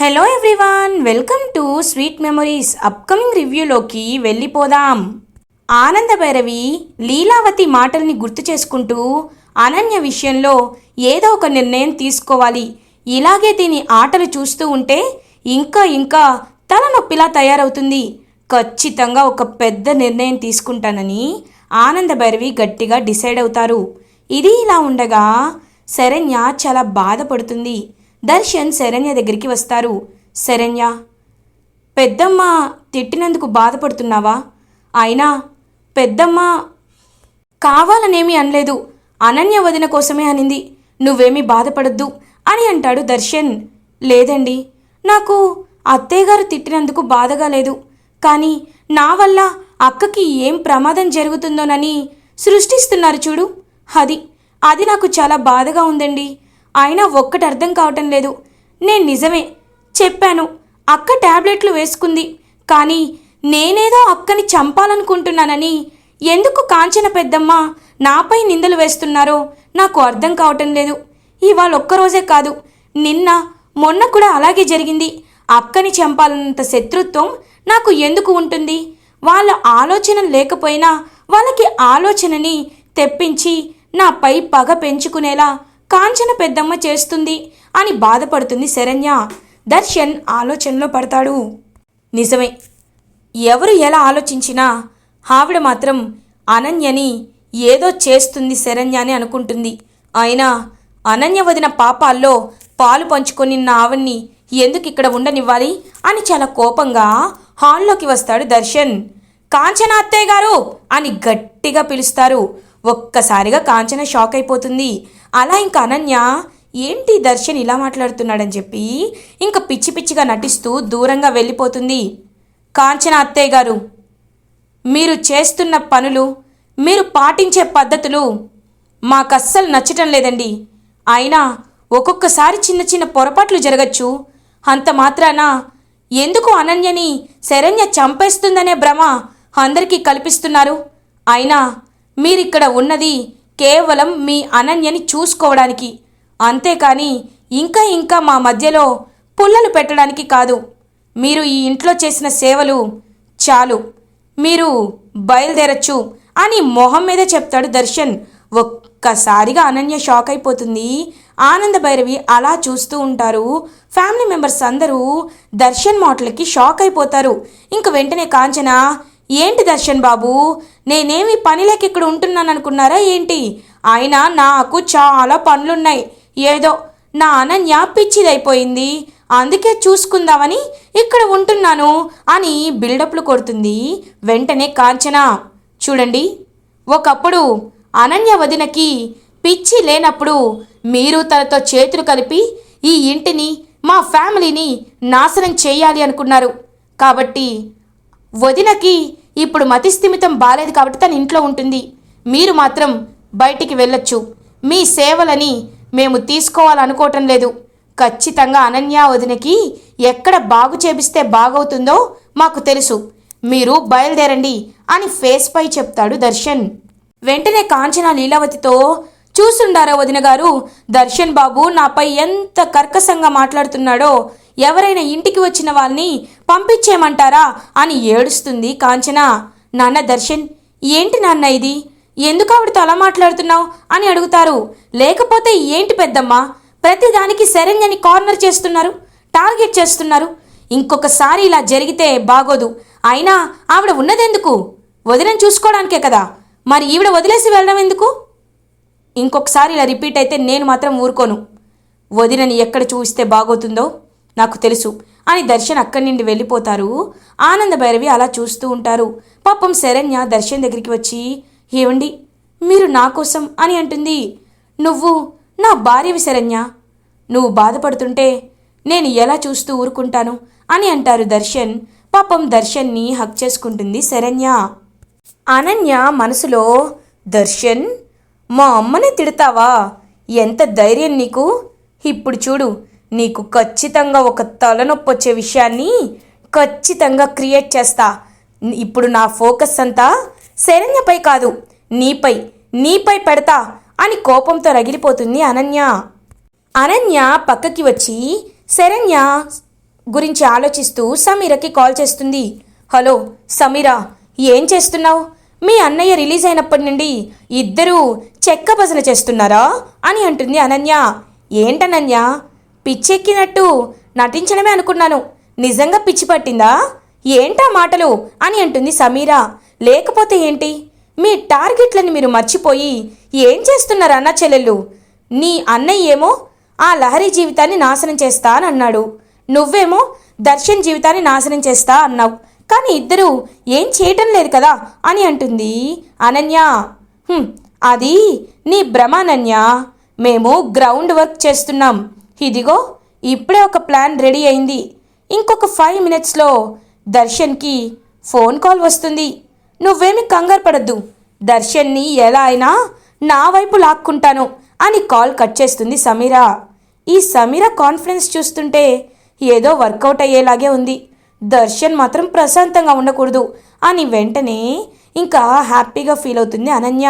Hello everyone welcome to sweet memories upcoming రివ్యూలోకి వెళ్ళిపోదాం. ఆనంద భైరవి లీలావతి మాటల్ని గుర్తు చేసుకుంటూ అనన్య విషయంలో ఏదో ఒక నిర్ణయం తీసుకోవాలి. ఇలాగే దీని ఆటలు చూస్తూ ఉంటే ఇంకా ఇంకా తలనొప్పిలా తయారవుతుంది. ఖచ్చితంగా ఒక పెద్ద నిర్ణయం తీసుకుంటానని ఆనంద భైరవి గట్టిగా డిసైడ్ అవుతారు. ఇది ఇలా ఉండగా శరణ్య చాలా బాధపడుతుంది. దర్శన్ శరణ్య దగ్గరికి వస్తారు. శరణ్య పెద్దమ్మ తిట్టినందుకు బాధపడుతున్నావా? అయినా పెద్దమ్మ కావాలనేమీ అనలేదు. అనన్య వదిన కోసమే అనింది. నువ్వేమీ బాధపడద్దు అని అంటాడు దర్శన్. లేదండి నాకు అత్తయ్యగారు తిట్టినందుకు బాధగా లేదు. కానీ నా వల్ల అక్కకి ఏం ప్రమాదం జరుగుతుందోనని సృష్టిస్తున్నారు చూడు. అది అది నాకు చాలా బాధగా ఉందండి. అయినా ఒక్కటి అర్థం కావటం లేదు. నేను నిజమే చెప్పాను. అక్క టాబ్లెట్లు వేసుకుంది. కానీ నేనేదో అక్కని చంపాలనుకుంటున్నానని ఎందుకు కాంచన పెద్దమ్మ నాపై నిందలు వేస్తున్నారో నాకు అర్థం కావటం లేదు. ఇవాళ ఒక్కరోజే కాదు. నిన్న మొన్న కూడా అలాగే జరిగింది. అక్కని చంపాలన్నంత శత్రుత్వం నాకు ఎందుకు ఉంటుంది? వాళ్ళ ఆలోచన లేకపోయినా వాళ్ళకి ఆలోచనని తెప్పించి నాపై పగ పెంచుకునేలా కాంచన పెద్దమ్మ చేస్తుంది అని బాధపడుతుంది శరణ్య. దర్శన్ ఆలోచనలో పడతాడు. నిజమే. ఎవరు ఎలా ఆలోచించినా ఆవిడ మాత్రం అనన్యని ఏదో చేస్తుంది శరణ్య అని అనుకుంటుంది. అయినా అనన్య వదిన పాపాల్లో పాలు పంచుకొని నా ఆవిడ్ని ఎందుకు ఇక్కడ ఉండనివ్వాలి అని చాలా కోపంగా హాల్లోకి వస్తాడు దర్శన్. కాంచన అత్తయ్య గారు అని గట్టిగా పిలుస్తారు. ఒక్కసారిగా కాంచన షాక్ అయిపోతుంది. అలా ఇంకా అనన్య ఏంటి దర్శన్ ఇలా మాట్లాడుతున్నాడని చెప్పి ఇంకా పిచ్చి పిచ్చిగా నటిస్తూ దూరంగా వెళ్ళిపోతుంది. కాంచన అత్తయ్య గారు మీరు చేస్తున్న పనులు మీరు పాటించే పద్ధతులు మాకస్సలు నచ్చటం లేదండి. అయినా ఒక్కొక్కసారి చిన్న చిన్న పొరపాట్లు జరగచ్చు. అంత మాత్రాన ఎందుకు అనన్యని శరణ్య చంపేస్తుందనే భ్రమ అందరికీ కల్పిస్తున్నారు. అయినా మీరిక్కడ ఉన్నది కేవలం మీ అనన్యని చూసుకోవడానికి. అంతేకాని ఇంకా ఇంకా మా మధ్యలో పుల్లలు పెట్టడానికి కాదు. మీరు ఈ ఇంట్లో చేసిన సేవలు చాలు. మీరు బయలుదేరచ్చు అని మొహం మీద చెప్తాడు దర్శన్. ఒక్కసారిగా అనన్య షాక్ అయిపోతుంది. ఆనంద భైరవి అలా చూస్తూ ఉంటారు. ఫ్యామిలీ మెంబర్స్ అందరూ దర్శన్ మాటలకి షాక్ అయిపోతారు. ఇంక వెంటనే కాంచన ఏంటి దర్శన్ బాబు? నేనేమి పనిలేక ఇక్కడ ఉంటున్నాను అనుకున్నారా ఏంటి? అయినా నాకు చాలా పనులున్నాయి. ఏదో నా అనన్య పిచ్చిదైపోయింది అందుకే చూసుకుందామని ఇక్కడ ఉంటున్నాను అని బిల్డప్లు కొడుతుంది. వెంటనే కాంచన చూడండి. ఒకప్పుడు అనన్య వదినకి పిచ్చి లేనప్పుడు మీరు తనతో చేతులు కలిపి ఈ ఇంటిని మా ఫ్యామిలీని నాశనం చేయాలి అనుకున్నారు. కాబట్టి వదినకి ఇప్పుడు మతిస్థిమితం బాలేదు కాబట్టి తన ఇంట్లో ఉంటుంది. మీరు మాత్రం బయటికి వెళ్ళొచ్చు. మీ సేవలని మేము తీసుకోవాలనుకోవటం లేదు. ఖచ్చితంగా అనన్య వదినకి ఎక్కడ బాగు చేపిస్తే బాగవుతుందో మాకు తెలుసు. మీరు బయలుదేరండి అని ఫేస్ పై చెప్తాడు దర్శన్. వెంటనే కాంచన లీలావతితో చూసుండారా వదిన గారు? దర్శన్ బాబు నాపై ఎంత కర్కశంగా మాట్లాడుతున్నాడో ఎవరైనా ఇంటికి వచ్చిన వాళ్ళని పంపించేయమంటారా అని ఏడుస్తుంది కాంచన. నాన్న దర్శన్ ఏంటి నాన్న ఇది? ఎందుకు ఆవిడతో అలా మాట్లాడుతున్నావు అని అడుగుతారు. లేకపోతే ఏంటి పెద్దమ్మ? ప్రతిదానికి శరణ్యని కార్నర్ చేస్తున్నారు టార్గెట్ చేస్తున్నారు. ఇంకొకసారి ఇలా జరిగితే బాగోదు. అయినా ఆవిడ ఉన్నదెందుకు? వదిన చూసుకోవడానికే కదా. మరి ఈవిడ వదిలేసి వెళ్ళడం ఎందుకు? ఇంకొకసారి ఇలా రిపీట్ అయితే నేను మాత్రం ఊరుకోను. వదినని ఎక్కడ చూస్తే బాగోతుందో నాకు తెలుసు. అని దర్శన్ అక్కడి నుండి వెళ్ళిపోతారు. ఆనంద భైరవి అలా చూస్తూ ఉంటారు. పాపం శరణ్య దర్శన్ దగ్గరికి వచ్చి ఏమండి మీరు నా కోసం? అని అంటుంది. నువ్వు? నా భార్యవి శరణ్య. నువ్వు బాధపడుతుంటే నేను ఎలా చూస్తూ ఊరుకుంటాను? అని అంటారు దర్శన్. పాపం దర్శన్ని హక్ చేసుకుంటుంది శరణ్య. అనన్య మనసులో దర్శన్ మా అమ్మని తిడతావా? ఎంత ధైర్యం నీకు? ఇప్పుడు చూడు నీకు ఖచ్చితంగా ఒక తలనొప్పి వచ్చే విషయాన్ని ఖచ్చితంగా క్రియేట్ చేస్తా. ఇప్పుడు నా ఫోకస్ అంతా శరణ్యపై కాదు నీపై నీపై పెడతా అని కోపంతో రగిలిపోతుంది అనన్య. అనన్య పక్కకి వచ్చి శరణ్య గురించి ఆలోచిస్తూ సమీరకి కాల్ చేస్తుంది. హలో సమీరా ఏం చేస్తున్నావు? మీ అన్నయ్య రిలీజ్ అయినప్పటి నుండి ఇద్దరూ చెక్క భజన చేస్తున్నారా? అని అంటుంది అనన్య. ఏంటనన్య? పిచ్చెక్కినట్టు నటించడమే అనుకున్నాను. నిజంగా పిచ్చి పట్టిందా? ఏంటా మాటలు? అని అంటుంది సమీరా. లేకపోతే ఏంటి? మీ టార్గెట్లను మీరు మర్చిపోయి ఏం చేస్తున్నారు అన్న చెల్లెళ్ళు? నీ అన్నయ్య ఏమో ఆ లహరి జీవితాన్ని నాశనం చేస్తా అని అన్నాడు. నువ్వేమో దర్శన్ జీవితాన్ని నాశనం చేస్తా అన్నావు. కానీ ఇద్దరూ ఏం చేయటం లేదు కదా? అని అంటుంది అనన్య. అది నీ భ్రమానన్య మేము గ్రౌండ్ వర్క్ చేస్తున్నాం. ఇదిగో ఇప్పుడే ఒక ప్లాన్ రెడీ అయింది. ఇంకొక ఫైవ్ మినిట్స్లో దర్శన్కి ఫోన్ కాల్ వస్తుంది. నువ్వేమి కంగారు పడద్దు. దర్శన్ని ఎలా అయినా నా వైపు లాక్కుంటాను అని కాల్ కట్ చేస్తుంది సమీరా. ఈ సమీరా కాన్ఫిడెన్స్ చూస్తుంటే ఏదో వర్కౌట్ అయ్యేలాగే ఉంది. దర్శన్ మాత్రం ప్రశాంతంగా ఉండకూడదు అని వెంటనే ఇంకా హ్యాపీగా ఫీల్ అవుతుంది అనన్య.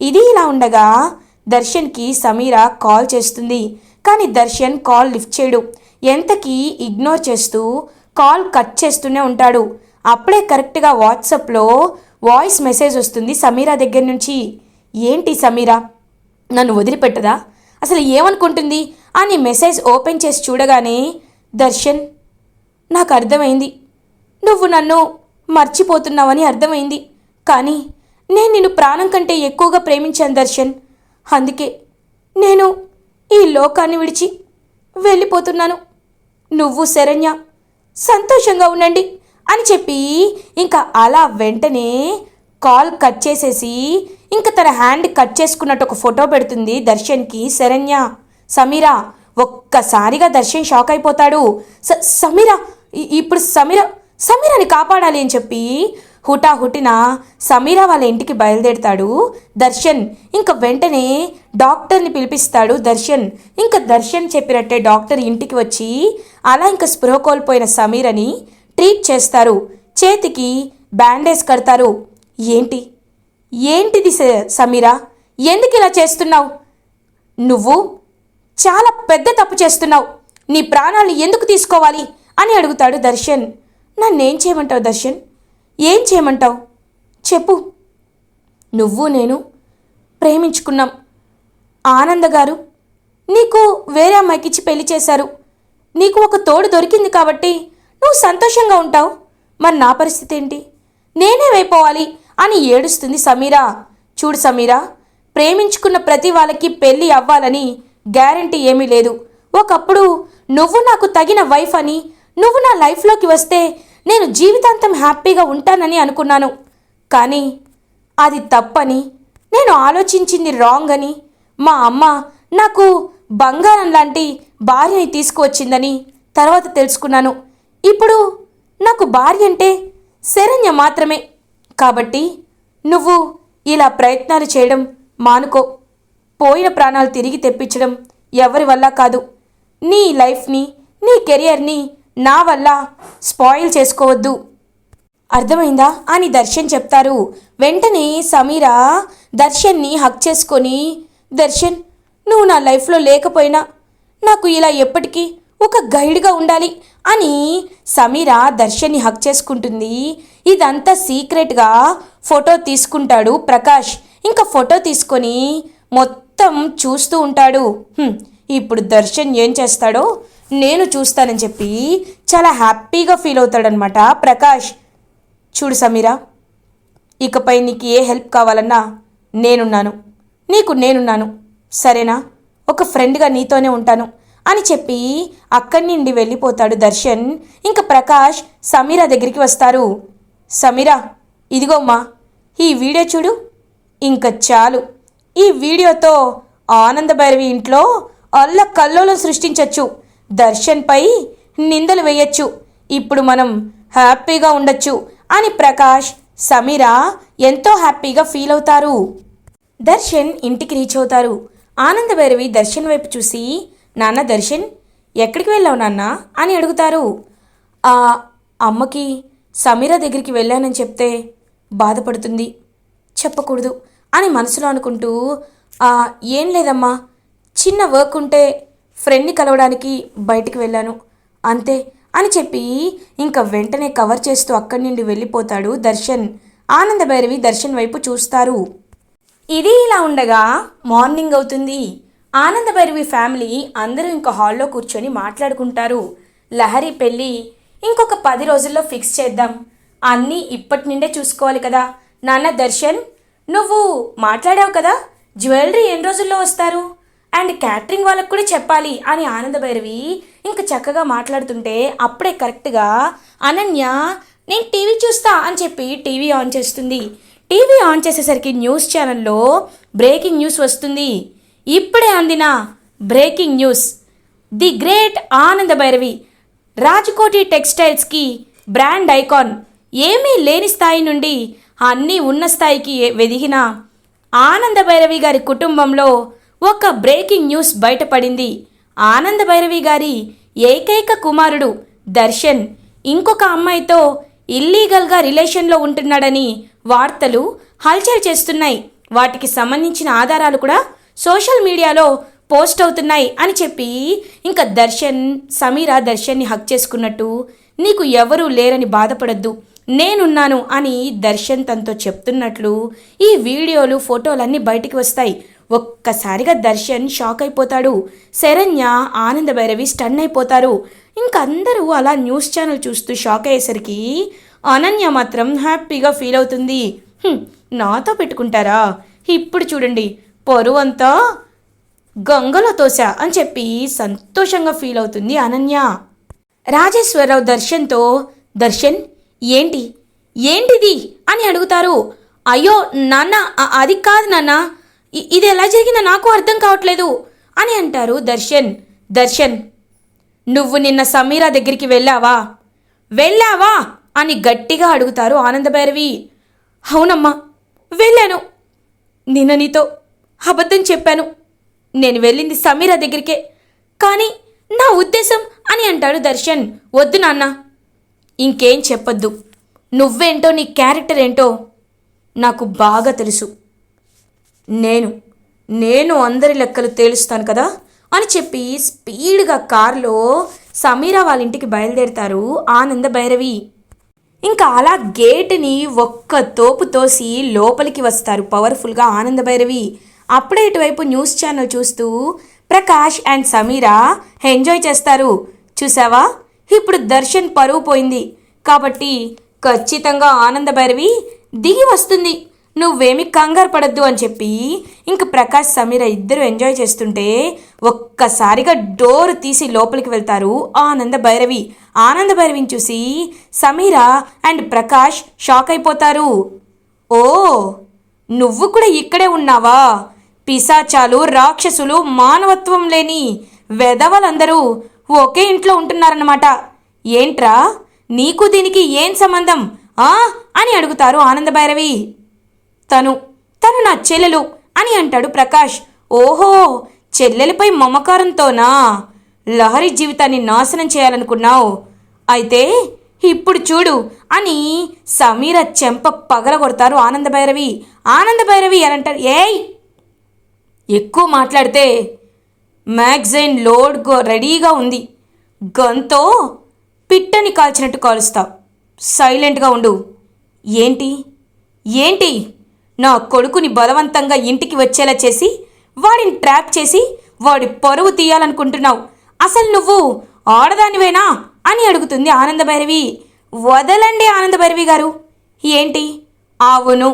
ఇది ఇలా ఉండగా దర్శన్కి సమీర కాల్ చేస్తుంది. కానీ దర్శన్ కాల్ లిఫ్ట్ చేయడు. ఎంతకీ ఇగ్నోర్ చేస్తూ కాల్ కట్ చేస్తూనే ఉంటాడు. అప్పుడే కరెక్ట్గా వాట్సాప్లో వాయిస్ మెసేజ్ వస్తుంది సమీరా దగ్గర నుంచి. ఏంటి సమీరా? నన్ను వదిలిపెట్టదా? అసలు ఏమనుకుంటుంది? అని మెసేజ్ ఓపెన్ చేసి చూడగానే దర్శన్ నాకు అర్థమైంది. నువ్వు నన్ను మర్చిపోతున్నావని అర్థమైంది. కానీ నేను నిన్ను ప్రాణం కంటే ఎక్కువగా ప్రేమించాను దర్శన్. అందుకే నేను ఈ లోకాన్ని విడిచి వెళ్ళిపోతున్నాను. నువ్వు శరణ్య సంతోషంగా ఉండండి అని చెప్పి ఇంకా అలా వెంటనే కాల్ కట్ చేసేసి ఇంకా తన హ్యాండ్ కట్ చేసుకున్నట్టు ఒక ఫోటో పెడుతుంది దర్శన్కి. శరణ్య సమీరా ఒక్కసారిగా దర్శన్ షాక్ అయిపోతాడు. స సమీరా ఇప్పుడు సమీర సమీరాని కాపాడాలి అని చెప్పి హుటాహుటిన సమీరా వాళ్ళ ఇంటికి బయలుదేరుతాడు దర్శన్. ఇంకా వెంటనే డాక్టర్ని పిలిపిస్తాడు దర్శన్. ఇంకా దర్శన్ చెప్పినట్టే డాక్టర్ ఇంటికి వచ్చి అలా ఇంకా స్పృహ కోల్పోయిన సమీరని ట్రీట్ చేస్తారు. చేతికి బ్యాండేజ్ కడతారు. ఏంటి? ఏంటిది స- సమీరా? ఎందుకు ఇలా చేస్తున్నావు? నువ్వు చాలా పెద్ద తప్పు చేస్తున్నావు. నీ ప్రాణాలు ఎందుకు తీసుకోవాలి? అని అడుగుతాడు దర్శన్. నన్నేం చేయమంటావు దర్శన్? ఏం చేయమంటావు? చెప్పు. నువ్వు నేను ప్రేమించుకున్నాం. ఆనంద గారు నీకు వేరే అమ్మాయికిచ్చి పెళ్ళి చేశారు. నీకు ఒక తోడు దొరికింది కాబట్టి నువ్వు సంతోషంగా ఉంటావు. మరి నా పరిస్థితి ఏంటి? నేనే వైపోవాలి అని ఏడుస్తుంది సమీరా. చూడు సమీరా ప్రేమించుకున్న ప్రతి వాళ్ళకి పెళ్ళి అవ్వాలని గ్యారంటీ ఏమీ లేదు. ఒకప్పుడు నువ్వు నాకు తగిన వైఫ్ అని నువ్వు నా లైఫ్లోకి వస్తే నేను జీవితాంతం హ్యాపీగా ఉంటానని అనుకున్నాను. కానీ అది తప్పని నేను ఆలోచించింది రాంగ్ అని మా అమ్మ నాకు బంగారం లాంటి భార్యని తీసుకువచ్చిందని తర్వాత తెలుసుకున్నాను. ఇప్పుడు నాకు భార్య అంటే శరణ్య మాత్రమే. కాబట్టి నువ్వు ఇలా ప్రయత్నాలు చేయడం మానుకో. పోయిన ప్రాణాలు తిరిగి తెప్పించడం ఎవరి వల్ల కాదు. నీ లైఫ్ని నీ కెరియర్ని నా వల్ల స్పాయిల్ చేసుకోవద్దు. అర్థమైందా? అని దర్శన్ చెప్తారు. వెంటనే సమీర దర్శన్ని హక్ చేసుకొని దర్శన్ నువ్వు నా లైఫ్లో లేకపోయినా నాకు ఇలా ఎప్పటికీ ఒక గైడ్గా ఉండాలి అని సమీర దర్శన్ని హక్ చేసుకుంటుంది. ఇదంతా సీక్రెట్గా ఫోటో తీసుకుంటాడు ప్రకాష్. ఇంకా ఫోటో తీసుకొని మొత్తం చూస్తూ ఉంటాడు. ఇప్పుడు దర్శన్ ఏం చేస్తాడో నేను చూస్తానని చెప్పి చాలా హ్యాపీగా ఫీల్ అవుతాడనమాట ప్రకాష్ చూడు సమీరా ఇకపై నీకు ఏ హెల్ప్ కావాలన్నా నేనున్నాను. నీకు నేనున్నాను. సరేనా? ఒక ఫ్రెండ్గా నీతోనే ఉంటాను అని చెప్పి అక్కడి నుండి వెళ్ళిపోతాడు దర్శన్. ఇంకా ప్రకాష్ సమీరా దగ్గరికి వస్తారు. సమీరా ఇదిగోమ్మా ఈ వీడియో చూడు. ఇంకా చాలు. ఈ వీడియోతో ఆనంద భైరవి ఇంట్లో అల్ల కల్లోలం సృష్టించవచ్చు దర్శన్పై నిందలు వేయచ్చు. ఇప్పుడు మనం హ్యాపీగా ఉండొచ్చు అని ప్రకాష్ సమీర ఎంతో హ్యాపీగా ఫీల్ అవుతారు. దర్శన్ ఇంటికి రీచ్ అవుతారు. ఆనందభైరవి దర్శన్ వైపు చూసి నాన్న దర్శన్ ఎక్కడికి వెళ్ళావు నాన్న? అని అడుగుతారు. ఆ అమ్మకి సమీర దగ్గరికి వెళ్ళానని చెప్తే బాధపడుతుంది. చెప్పకూడదు అని మనసులో అనుకుంటూ "ఆ, ఏం లేదమ్మా చిన్న వర్క్ ఉంటే ఫ్రెండ్ని కలవడానికి బయటికి వెళ్ళాను. అంతే అని చెప్పి ఇంకా వెంటనే కవర్ చేస్తూ అక్కడి నుండి వెళ్ళిపోతాడు దర్శన్. ఆనంద భైరవి దర్శన్ వైపు చూస్తారు. ఇది ఇలా ఉండగా మార్నింగ్ అవుతుంది. ఆనంద భైరవి ఫ్యామిలీ అందరూ ఇంకా హాల్లో కూర్చొని మాట్లాడుకుంటారు. లహరి పెళ్ళి ఇంకొక పది రోజుల్లో ఫిక్స్ చేద్దాం. అన్నీ ఇప్పటి నుండే చూసుకోవాలి కదా. నాన్న దర్శన్ నువ్వు మాట్లాడావు కదా? జ్యువెలరీ ఎన్ని రోజుల్లో వస్తారు? అండ్ క్యాటరింగ్ వాళ్ళకు కూడా చెప్పాలి అని ఆనంద భైరవి ఇంకా చక్కగా మాట్లాడుతుంటే అప్పుడే కరెక్ట్గా అనన్య నేను టీవీ చూస్తా అని చెప్పి టీవీ ఆన్ చేస్తుంది. టీవీ ఆన్ చేసేసరికి న్యూస్ ఛానల్లో బ్రేకింగ్ న్యూస్ వస్తుంది. ఇప్పుడే అందిన breaking news. The great Ananda Bhairavi Rajakoti టెక్స్టైల్స్కి brand icon. ఏమీ లేని స్థాయి నుండి అన్నీ ఉన్న స్థాయికి వెదిగిన ఆనంద భైరవి గారి కుటుంబంలో ఒక బ్రేకింగ్ న్యూస్ బయటపడింది. ఆనంద భైరవి గారి ఏకైక కుమారుడు దర్శన్ ఇంకొక అమ్మాయితో ఇల్లీగల్గా రిలేషన్లో ఉంటున్నాడని వార్తలు హల్చల్ చేస్తున్నాయి. వాటికి సంబంధించిన ఆధారాలు కూడా సోషల్ మీడియాలో పోస్ట్ అవుతున్నాయి అని చెప్పి ఇంకా దర్శన్ సమీరా దర్శన్ని హక్ చేసుకున్నట్టు నీకు ఎవరూ లేరని బాధపడద్దు. నేనున్నాను అని దర్శన్ తనతో చెప్తున్నట్లు ఈ వీడియోలు ఫోటోలన్నీ బయటికి వస్తాయి. ఒక్కసారిగా దర్శన్ షాక్ అయిపోతాడు. శరణ్య ఆనంద భైరవి స్టన్ అయిపోతారు. ఇంకందరూ అలా న్యూస్ ఛానల్ చూస్తూ షాక్ అయ్యేసరికి అనన్య మాత్రం హ్యాపీగా ఫీల్ అవుతుంది. నాతో పెట్టుకుంటారా? ఇప్పుడు చూడండి. పొరువంతా గంగలో తోసా అని చెప్పి సంతోషంగా ఫీల్ అవుతుంది అనన్య. రాజేశ్వరరావు దర్శన్తో దర్శన్ ఏంటి? ఏంటిది? అని అడుగుతారు. అయ్యో నాన్న అది కాదు నాన్న. ఇది ఎలా జరిగిందో నాకు అర్థం కావట్లేదు అని అంటారు దర్శన్. దర్శన్ నువ్వు నిన్న సమీరా దగ్గరికి వెళ్ళావా? వెళ్ళావా? అని గట్టిగా అడుగుతారు ఆనందభైరవి. అవునమ్మా వెళ్ళాను. నిన్న నీతో అబద్ధం చెప్పాను. నేను వెళ్ళింది సమీరా దగ్గరికే. కానీ నా ఉద్దేశం అని అంటాడు దర్శన్. వద్దు నాన్న. ఇంకేం చెప్పొద్దు. నువ్వేంటో నీ క్యారెక్టర్ ఏంటో నాకు బాగా తెలుసు. నేను నేను అందరి లెక్కలు తేలుస్తాను కదా అని చెప్పి స్పీడ్గా కారులో సమీరా వాళ్ళ ఇంటికి బయలుదేరుతారు ఆనంద భైరవి. ఇంకా అలా గేటుని ఒక్క తోపు తోసి లోపలికి వస్తారు పవర్ఫుల్గా ఆనంద భైరవి. అప్పుడే ఇటువైపు న్యూస్ ఛానల్ చూస్తూ ప్రకాష్ అండ్ సమీరా ఎంజాయ్ చేస్తారు. చూసావా? ఇప్పుడు దర్శన్ పరువు పోయింది. కాబట్టి ఖచ్చితంగా ఆనంద భైరవి దిగి వస్తుంది. నువ్వేమి కంగారు పడద్దు అని చెప్పి ఇంక ప్రకాష్ సమీర ఇద్దరు ఎంజాయ్ చేస్తుంటే ఒక్కసారిగా డోర్ తీసి లోపలికి వెళ్తారు ఆనంద భైరవి. ఆనంద భైరవిని చూసి సమీర అండ్ ప్రకాష్ షాక్ అయిపోతారు. ఓ నువ్వు కూడా ఇక్కడే ఉన్నావా? పిశాచాలు రాక్షసులు మానవత్వం లేని వెధవలందరూ ఒకే ఇంట్లో ఉంటున్నారన్నమాట. ఏంట్రా? నీకు దీనికి ఏం సంబంధం? ఆ? అని అడుగుతారు ఆనంద భైరవి తను తను నా చెల్లెలు అని అంటాడు ప్రకాష్. ఓహో చెల్లెలపై మమకారంతోనా? లహరి జీవితాన్ని నాశనం చేయాలనుకున్నావు. అయితే ఇప్పుడు చూడు అని సమీర చెంప పగలగొడతారు ఆనందభైరవి. ఆనందభైరవి ఆనంద భైరవి అని అంటారు ఏయ్! ఎక్కువ మాట్లాడితే మ్యాగజైన్ లోడ్ రెడీగా ఉంది. గన్తో పిట్టని కాల్చినట్టు కాలుస్తా. సైలెంట్గా ఉండు. ఏంటి? ఏంటి? నా కొడుకుని బలవంతంగా ఇంటికి వచ్చేలా చేసి వాడిని ట్రాప్ చేసి వాడి పరువు తీయాలనుకుంటున్నావు. అసలు నువ్వు ఆడదానివేనా? అని అడుగుతుంది ఆనందభైరవి. వదలండి ఆనందభైరవి గారు. ఏంటి? అవును.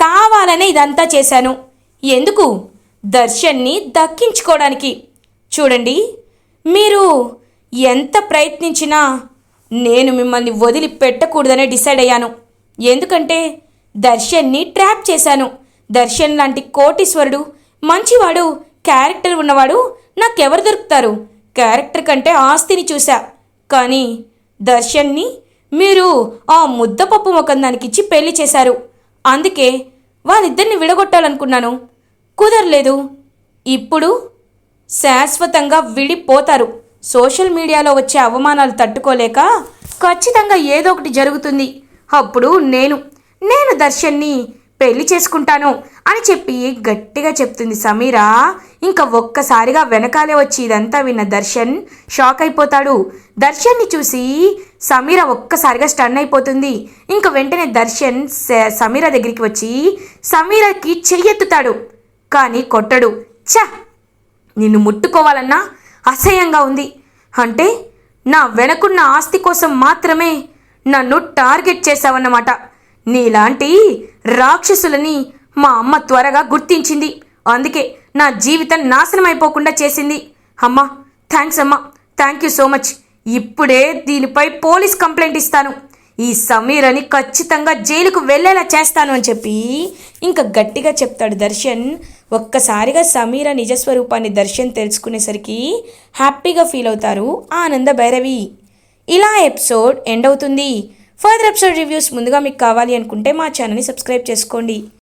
కావాలనే ఇదంతా చేశాను. ఎందుకు? దర్శన్ని దక్కించుకోవడానికి. చూడండి. మీరు ఎంత ప్రయత్నించినా నేను మిమ్మల్ని వదిలి పెట్టకూడదనే డిసైడ్ అయ్యాను. ఎందుకంటే దర్శన్ని ట్రాప్ చేశాను. దర్శన్ లాంటి కోటీశ్వరుడు మంచివాడు క్యారెక్టర్ ఉన్నవాడు నాకెవరు దొరుకుతారు? క్యారెక్టర్ కంటే ఆస్తిని చూశా. కానీ దర్శన్ని మీరు ఆ ముద్దపప్పు ముఖం పెళ్ళి చేశారు. అందుకే వాళ్ళిద్దరిని విడగొట్టాలనుకున్నాను. కుదరలేదు. ఇప్పుడు శాశ్వతంగా విడిపోతారు. సోషల్ మీడియాలో వచ్చే అవమానాలు తట్టుకోలేక ఖచ్చితంగా ఏదో ఒకటి జరుగుతుంది. అప్పుడు నేను నేను దర్శన్ని పెళ్ళి చేసుకుంటాను అని చెప్పి గట్టిగా చెప్తుంది సమీరా. ఇంకా ఒక్కసారిగా వెనకాలే వచ్చి ఇదంతా విన్న దర్శన్ షాక్ అయిపోతాడు. దర్శన్ని చూసి సమీర ఒక్కసారిగా స్టన్ అయిపోతుంది. ఇంకా వెంటనే దర్శన్ స- సమీర దగ్గరికి వచ్చి సమీరకి చెయ్యెత్తుతాడు. కానీ కొట్టడు. చ నిన్ను ముట్టుకోవాలన్నా అసహ్యంగా ఉంది. అంటే నా వెనకున్న ఆస్తి కోసం మాత్రమే నన్ను టార్గెట్ చేశావన్నమాట. నీలాంటి రాక్షసులని మా అమ్మ త్వరగా గుర్తించింది. అందుకే నా జీవితం నాశనం అయిపోకుండా చేసింది. అమ్మా థ్యాంక్స్ అమ్మా. Thank you so much. ఇప్పుడే దీనిపై పోలీస్ కంప్లైంట్ ఇస్తాను. ఈ సమీరని ఖచ్చితంగా జైలుకు వెళ్ళేలా చేస్తాను అని చెప్పి ఇంకా గట్టిగా చెప్తాడు దర్శన్. ఒక్కసారిగా సమీర నిజస్వరూపాన్ని దర్శన్ తెలుసుకునేసరికి హ్యాపీగా ఫీల్ అవుతారు ఆనంద భైరవి. ఇలా ఎపిసోడ్ ఎండ్ అవుతుంది. ఫర్దర్ ఎపిసోడ్ రివ్యూస్ ముందుగా మీకు కావాలి అనుకుంటే మా ఛానల్ని సబ్స్క్రైబ్ చేసుకోండి.